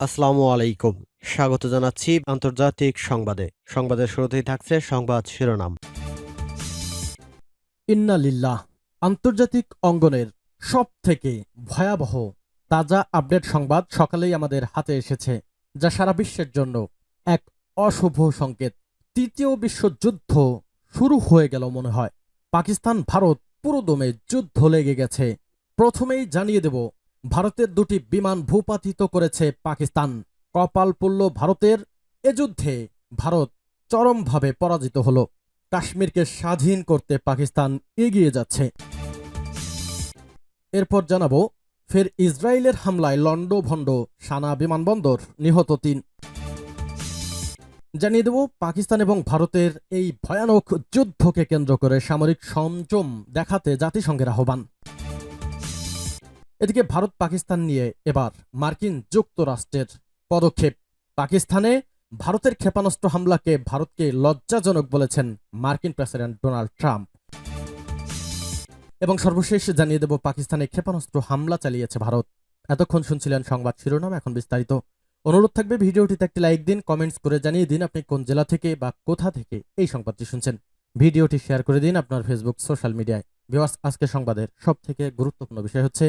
আসসালামু আলাইকুম। স্বাগত জানাচ্ছি আন্তর্জাতিক সংবাদে। সংবাদের শুরুতেই থাকছে সংবাদ শিরোনাম। ইন্না লিল্লাহ আন্তর্জাতিক অঙ্গনের সব থেকে ভয়াবহ, তাজা আপডেট সংবাদ সকালেই আমাদের হাতে এসেছে, যা সারা বিশ্বের জন্য এক অশুভ সংকেত। তৃতীয় বিশ্বযুদ্ধ শুরু হয়ে গেল মনে হয়। পাকিস্তান, ভারত পুরোদমে যুদ্ধ লেগে গেছে। প্রথমেই জানিয়ে দেব ভারতের দুটি বিমান ভূপাতিত করেছে পাকিস্তান। কপাল পড়ল ভারতের এ যুদ্ধে ভারত চরমভাবে পরাজিত হল। কাশ্মীরকে স্বাধীন করতে পাকিস্তান এগিয়ে যাচ্ছে। এরপর জানাব, ফের ইসরায়েলের হামলায় লন্ডভন্ড সানা বিমানবন্দর নিহত তিন। জানিয়ে দেব, পাকিস্তান এবং ভারতের এই ভয়ানক যুদ্ধকে কেন্দ্র করে সামরিক সংযম দেখাতে জাতিসংঘের আহ্বান। এদিকে ভারত পাকিস্তান নিয়ে এবার মার্কিন যুক্তরাষ্ট্রের পদক্ষেপ। পাকিস্তানে ভারতের ক্ষেপণাস্ত্র হামলাকে ভারতকে লজ্জাজনক বলেছেন মার্কিন প্রেসিডেন্ট ডোনাল্ড ট্রাম্প। এবং সর্বশেষ জানিয়ে দেব, পাকিস্তানে ক্ষেপণাস্ত্র হামলা চালিয়েছে ভারত। এতক্ষণ শুনছিলেন সংবাদ শিরোনাম, এখন বিস্তারিত। অনুরোধ থাকবে ভিডিওটিতে একটি লাইক দিন, কমেন্টস করে জানিয়ে দিন আপনি কোন জেলা থেকে বা কোথা থেকে এই সংবাদটি শুনছেন। ভিডিওটি শেয়ার করে দিন আপনার ফেসবুক, সোশ্যাল মিডিয়ায়। ভিওয়ার্স আজকে সংবাদের সব থেকে গুরুত্বপূর্ণ বিষয় হচ্ছে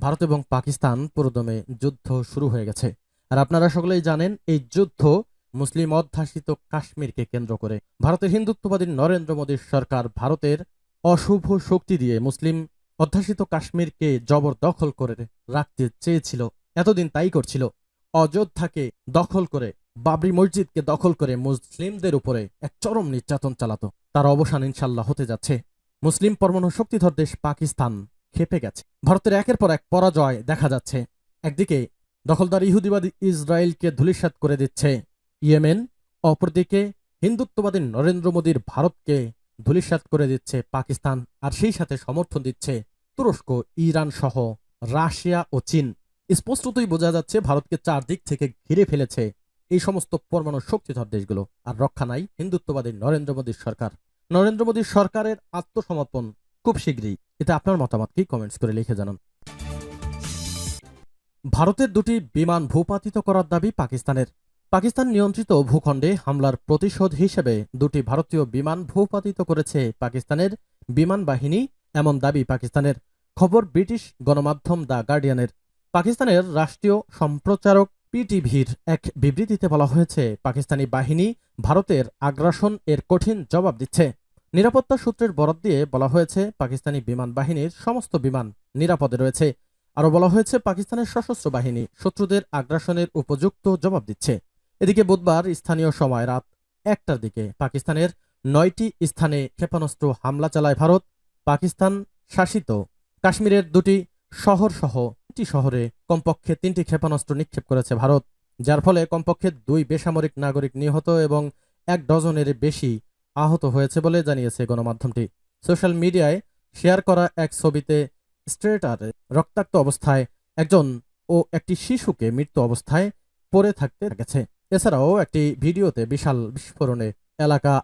ভারত এবং পাকিস্তান পুরোদমে যুদ্ধ শুরু হয়ে গেছে। আর আপনারা সকলেই জানেন, এই যুদ্ধ মুসলিম অধ্যাসিত কাশ্মীরকে কেন্দ্র করে। ভারতের হিন্দুত্ববাদী নরেন্দ্র মোদীর সরকার ভারতের অশুভ শক্তি দিয়ে মুসলিম অধ্যাসিত কাশ্মীরকে জবরদখল করে রাখতে চেয়েছিল। এতদিন তাই করছিল। অযোধ্যাকে দখল করে, বাবরি মসজিদকে দখল করে মুসলিমদের উপরে এক চরম নির্যাতন চালাতো। তার অবসান ইনশাল্লাহ হতে যাচ্ছে। মুসলিম পরমাণু শক্তিধর দেশ পাকিস্তান খেপে গেছে। ভারতের একের পর এক পরাজয় দেখা যাচ্ছে। একদিকে দখলদার ইহুদিবাদী ইসরায়েলকে ধূলিসাৎ করে দিচ্ছে ইয়েমেন, অপরদিকে হিন্দুত্ববাদী নরেন্দ্র মোদীর ভারতকে ধূলিসাৎ করে দিচ্ছে পাকিস্তান, আর সেই সাথে সমর্থন দিচ্ছে তুরস্ক, ইরান সহ রাশিয়া ও চীন। স্পষ্টতই বোঝা যাচ্ছে, ভারতকে চারদিক থেকে ঘিরে ফেলেছে এই সমস্ত পরমাণু শক্তিধর দেশগুলো। আর রক্ষা নাই হিন্দুত্ববাদী নরেন্দ্র মোদীর সরকার। নরেন্দ্র মোদীর সরকারের আত্মসমর্পণ খুব শীঘ্রই এতে আপনার মতামত কি কমেন্টস করে লিখে জানান। ভারতের দুটি বিমান ভূপাতিত করার দাবি পাকিস্তানের। পাকিস্তান নিয়ন্ত্রিত ভূখণ্ডে হামলার প্রতিশোধ হিসেবে দুটি ভারতীয় বিমান ভূপাতিত করেছে পাকিস্তানের বিমান বাহিনী, এমন দাবি পাকিস্তানের। খবর ব্রিটিশ গণমাধ্যম দ্য গার্ডিয়ানের। পাকিস্তানের রাষ্ট্রীয় সম্প্রচারক পিটিভির এক বিবৃতিতে বলা হয়েছে, পাকিস্তানি বাহিনী ভারতের আগ্রাসন এর কঠিন জবাব দিচ্ছে। নিরাপত্তা সূত্রের বরাত দিয়ে বলা হয়েছে, পাকিস্তানি বিমান বাহিনীর সমস্ত বিমান নিরাপদে রয়েছে। আরও বলা হয়েছে, পাকিস্তানের সশস্ত্র বাহিনী শত্রুদের আগ্রাসনের উপযুক্ত জবাব দিচ্ছে। এদিকে বুধবার স্থানীয় সময় রাত একটার দিকে পাকিস্তানের নয়টি স্থানে ক্ষেপণাস্ত্র হামলা চালায় ভারত। পাকিস্তান শাসিত কাশ্মীরের দুটি শহর সহ তিনটি শহরে কমপক্ষে তিনটি ক্ষেপণাস্ত্র নিক্ষেপ করেছে ভারত, যার ফলে কমপক্ষে দুই বেসামরিক নাগরিক নিহত এবং এক ডজনের বেশি আহত হয়েছে বলে জানিয়েছে গণমাধ্যমটি। সোশ্যাল মিডিয়ায় শেয়ার করা এক ছবিতে স্ট্রেটারে রক্তাক্ত অবস্থায় একজন ও একটি শিশুকে মৃত্যু অবস্থায় পড়ে থাকতে গেছে এছাড়াও একটি ভিডিওতে বিশাল বিস্ফোরণে এলাকা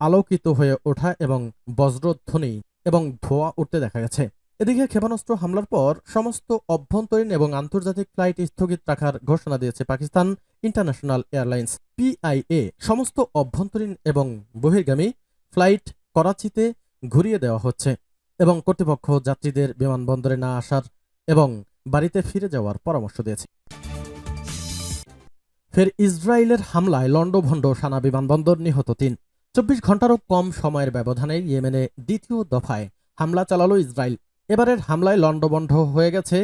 আলোকিত হয়ে ওঠা এবং বজ্রধ্বনি এবং ধোয়া উঠতে দেখা গেছে। এদিকে ক্ষেপণাস্ত্র হামলার পর সমস্ত অভ্যন্তরীণ এবং আন্তর্জাতিক ফ্লাইট স্থগিত রাখার ঘোষণা দিয়েছে পাকিস্তান ইন্টারন্যাশনাল এয়ারলাইন্স, পিআইএ। সমস্ত অভ্যন্তরীণ এবং বহির্গামী ফ্লাইট করাচিতে ঘুরিয়ে দেওয়া হচ্ছে এবং কর্তৃপক্ষ যাত্রীদের বিমানবন্দরে না আসার এবং বাড়িতে ফিরে যাওয়ার পরামর্শ দিয়েছে। ফের ইসরায়েলের হামলায় লন্ডভন্ড সানা বিমানবন্দর নিহত তিন। চব্বিশ ঘন্টারও কম সময়ের ব্যবধানে ইয়েমেনে দ্বিতীয় দফায় হামলা চালালো ইসরায়েল। এবারের হামলায় লন্ডভন্ড হয়ে গেছে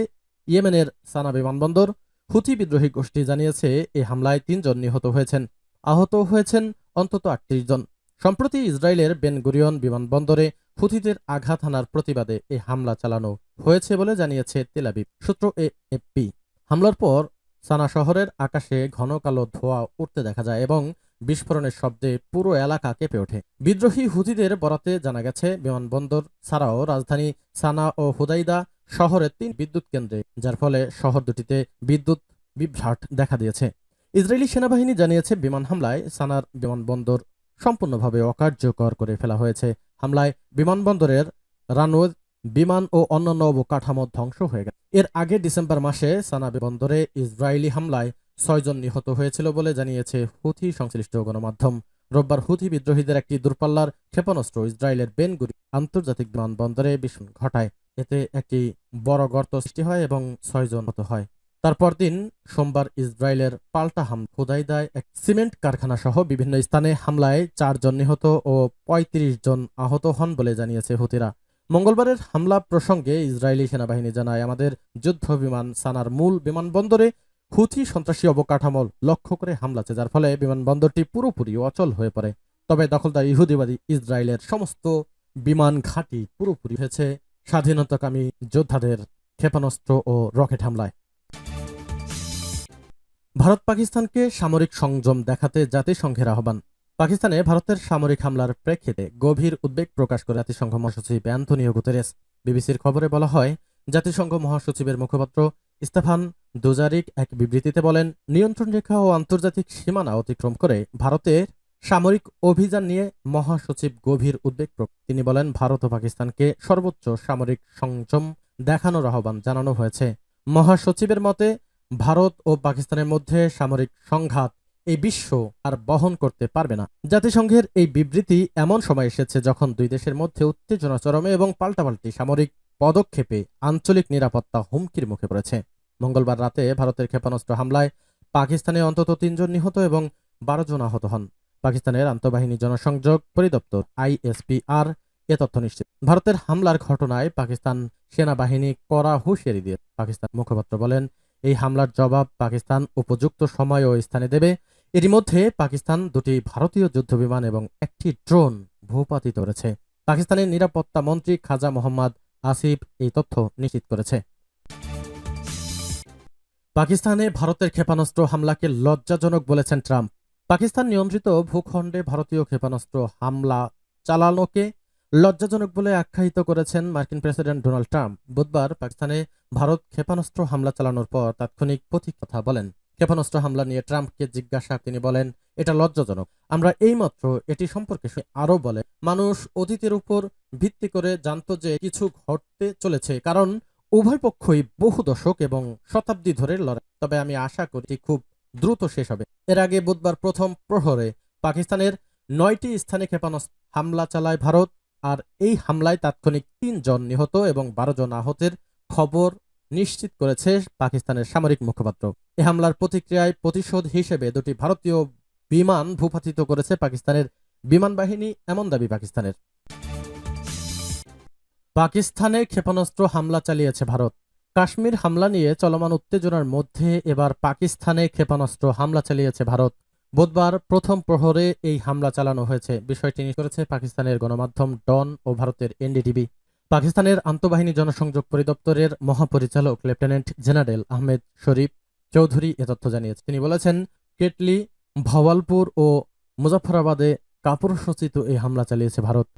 ইয়েমেনের সানা বিমানবন্দর। হুথি বিদ্রোহী গোষ্ঠী জানিয়েছে এই হামলায় তিনজন নিহত হয়েছেন। আহত হয়েছেন অন্তত আটত্রিশ জন। সম্প্রতি ইসরায়েলের বেনগুরিয়ন বিমানবন্দরে হুথিদের আঘাত হানার প্রতিবাদে এই হামলা চালানো হয়েছে বলে জানিয়েছে তেলাবিব সূত্র এএফপি। হামলার পর সানা শহরের আকাশে ঘন কালো ধোঁয়া উঠতে দেখা যায় এবং বিস্ফোরণের শব্দে পুরো এলাকা কেঁপে ওঠে। বিদ্রোহী হুতিদের বরাতে জানা গেছে, বিমানবন্দর ছাড়াও রাজধানী সানা ও হুদাইদা শহরের তিন বিদ্যুৎ কেন্দ্রে, যার ফলে শহর দুটিতে বিদ্যুৎ বিভ্রাট দেখা দিয়েছে। ইসরায়েলি সেনাবাহিনী জানিয়েছে, বিমান হামলায় সানার বিমানবন্দর সম্পূর্ণভাবে অকার্যকর করে ফেলা হয়েছে। হামলায় বিমানবন্দরের রানওয়ে বিমান ও অন্যান্য অবকাঠামো ধ্বংস হয়ে গেছে। এর আগে ডিসেম্বর মাসে সানা বন্দরে ইসরায়েলি হামলায় ছয়জন নিহত হয়েছিল বলে জানিয়েছে হুথি সংশ্লিষ্ট গণমাধ্যম। রোববার হুথি বিদ্রোহীদের একটি দূরপাল্লার ক্ষেপণাস্ত্র ইসরায়েলের বেনগুরি আন্তর্জাতিক বিমানবন্দরে বিস্ফোরণ ঘটায়। এতে একটি বড় গর্ত সৃষ্টি হয় এবং ছয়জন হত হয়। তারপর দিন সোমবার ইসরায়েলের পাল্টা হাম খুদাইদায় এক সিমেন্ট কারখানা সহ বিভিন্ন স্থানে হামলায় চারজন নিহত ও ৩৫ জন আহত হন বলে জানিয়েছে হুতিরা মঙ্গলবারের হামলা প্রসঙ্গে ইসরায়েলি সেনাবাহিনী জানায়, আমাদের যুদ্ধ বিমান সানার মূল বিমানবন্দরে হুথি সন্ত্রাসী অবকাঠামো লক্ষ্য করে হামলা যার ফলে বিমানবন্দরটি পুরোপুরি অচল হয়ে পড়ে। তবে দখলদার ইহুদিবাদী ইসরায়েলের সমস্ত বিমান ঘাঁটি পুরোপুরি হয়েছে স্বাধীনতাকামী যোদ্ধাদের ক্ষেপণাস্ত্র ও রকেট হামলায়। ভারত পাকিস্তানকে সামরিক সংযম দেখাতে জাতিসংঘের আহ্বান। পাকিস্তানে ভারতের সামরিক হামলার প্রেক্ষিতে গভীর উদ্বেগ প্রকাশ করে জাতিসংঘ মহাসচিব অ্যান্থনিও গুতেরেস। বিবিসির খবরে বলা হয়, জাতিসংঘ মহাসচিবের মুখপাত্র স্তেফান দুজারিক এক বিবৃতিতে বলেন, নিয়ন্ত্রণ রেখা ও আন্তর্জাতিক সীমানা অতিক্রম করে ভারতের সামরিক অভিযান নিয়ে মহাসচিব গভীর উদ্বেগ তিনি বলেন, ভারত ও পাকিস্তানকে সর্বোচ্চ সামরিক সংযম দেখানোর আহ্বান জানানো হয়েছে। মহাসচিবের মতে, ভারত ও পাকিস্তানের মধ্যে সামরিক সংঘাত এই বিশ্ব আর বহন করতে পারবে না। জাতিসংঘের এই বিবৃতি এমন সময় এসেছে যখন দুই দেশের মধ্যে উত্তেজনা চরমে এবং পাল্টাপাল্টি সামরিক পদক্ষেপে আঞ্চলিক নিরাপত্তা হুমকির মুখে পড়েছে। মঙ্গলবার রাতে ভারতের ক্ষেপণাস্ত্র হামলায় পাকিস্তানে অন্তত তিনজন নিহত এবং বারো জন আহত হন। পাকিস্তানের আন্তঃবাহিনী জনসংযোগ পরিদপ্তর আইএসপিআর এ তথ্য নিশ্চিত। ভারতের হামলার ঘটনায় পাকিস্তান সেনাবাহিনী কড়া হুঁশিয়ারি দিয়ে পাকিস্তান মুখপাত্র বলেন, এই হামলার জবাব পাকিস্তান উপযুক্ত সময় ও স্থানে দেবে। এরই মধ্যে পাকিস্তান দুটি ভারতীয় যুদ্ধবিমান এবং একটি ড্রোন ভূপাতিত করেছে। পাকিস্তানের নিরাপত্তা মন্ত্রী খাজা মোহাম্মদ আসিফ এই তথ্য নিশ্চিত করেছে। পাকিস্তানে ভারতের ক্ষেপণাস্ত্র হামলাকে লজ্জাজনক বলেছেন ট্রাম্প। পাকিস্তান নিয়ন্ত্রিত ভূখণ্ডে ভারতীয় ক্ষেপণাস্ত্র হামলা চালানোকে লজ্জাজনক বলে আখ্যায়িত করেছেন মার্কিন প্রেসিডেন্ট ডোনাল্ড ট্রাম্প। বুধবার পাকিস্তানে ভারত ক্ষেপণাস্ত্র হামলা চালানোর পর তাৎক্ষণিক কথা বলেন। ক্ষেপণাস্ত্র হামলা নিয়ে ট্রাম্পকে জিজ্ঞাসা তিনি বলেন, এটা লজ্জাজনক। আমরা এইমাত্র এটি সম্পর্কে আরও বলে মানুষ অতীতের উপর ভিত্তি করে জানতো যে কিছু ঘটতে চলেছে। কারণ উভয় পক্ষই বহু দশক এবং শতাব্দী ধরে লড়াই। তবে আমি আশা করি খুব দ্রুত শেষ হবে। এর আগে বুধবার প্রথম প্রহরে পাকিস্তানের নয়টি স্থানে ক্ষেপণাস্ত্র হামলা চালায় ভারত আর এই হামলায় তাৎক্ষণিক তিনজন নিহত এবং বারো জন আহতের খবর নিশ্চিত করেছে পাকিস্তানের সামরিক মুখপাত্র। এ হামলার প্রতিক্রিয়ায় প্রতিশোধ হিসেবে দুটি ভারতীয় বিমান ভূপাতিত করেছে পাকিস্তানের বিমান বাহিনী এমন দাবি পাকিস্তানের। পাকিস্তানে ক্ষেপণাস্ত্র হামলা চালিয়েছে ভারত। কাশ্মীর হামলা নিয়ে চলমান উত্তেজনার মধ্যে এবার পাকিস্তানে ক্ষেপণাস্ত্র হামলা চালিয়েছে ভারত। বুধবার প্রথম প্রহরে এই হামলা চালানো হয়েছে। বিষয়টি নিশ্চিত করেছে পাকিস্তানের গণমাধ্যম ডন ও ভারতের এনডিটিভি। পাকিস্তানের আন্তঃবাহিনী জনসংযোগ পরিদপ্তরের মহাপরিচালক লেফটেন্যান্ট জেনারেল আহমেদ শরীফ চৌধুরী এ তথ্য জানিয়েছেন। তিনি বলেছেন, কেটলি, ভাওয়ালপুর ও মুজাফরাবাদে কাপুরসচিত এই হামলা চালিয়েছে ভারত।